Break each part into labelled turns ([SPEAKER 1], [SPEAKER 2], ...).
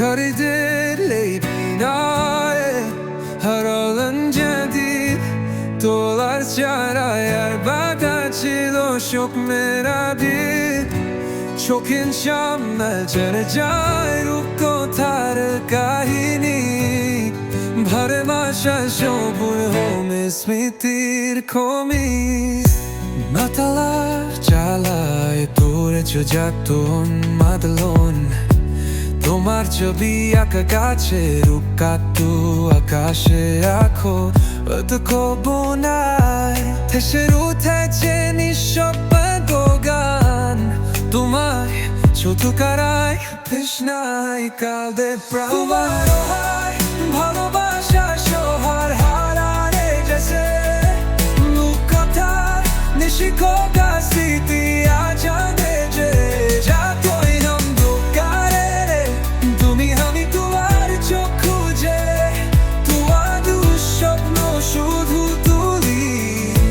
[SPEAKER 1] Karidir leybinae Har olan jadid Dolar çara yer bagacı Loş yok meradir Çok inşam mel çare jai Rup ko tar kahini Bhare masha shobur home smritir komi মাতালার জ্বালায় তোরে যাতন মাদলন তোমার ছবি আঁকা গাছে রুকাতু কাতু আকাশে আঁকো। অতকো বোনায় থেসের উঠেছে নিঃশব্দ গান। তোমায় শুধু কারায় তৃষ্ণায় কাঁদে প্রাণ। ভালোবাসা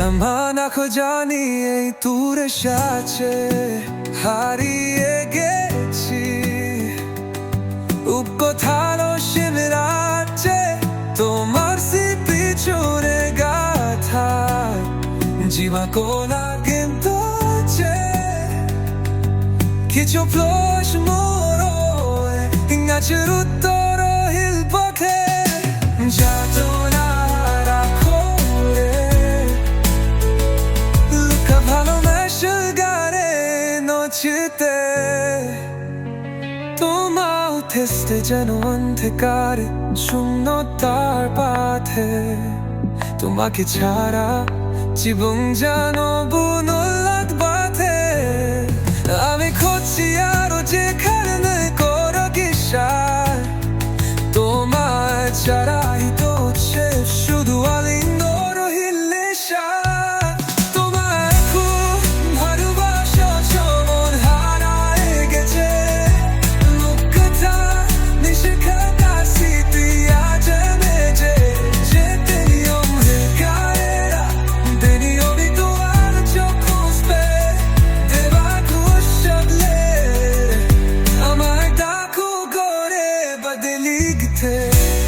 [SPEAKER 1] আমার না জানি এই তুরে সাথে হারিয়ে গেছি। উপকথানো শিবরাচ্ছে তোমার স্মৃতি চোরে গাথা জীবা কোনা কিন্তু কিছু ফ্লোস মোরো ইংাচুর উত্তর নচিতে তোমাও থেস্তে যেন অন্ধকার শূন্য তার পাথে। তোমাকে ছাড়া জীবন যেন বুনলাত বাথে আমি খুঁজছি আরও যেখানে tête.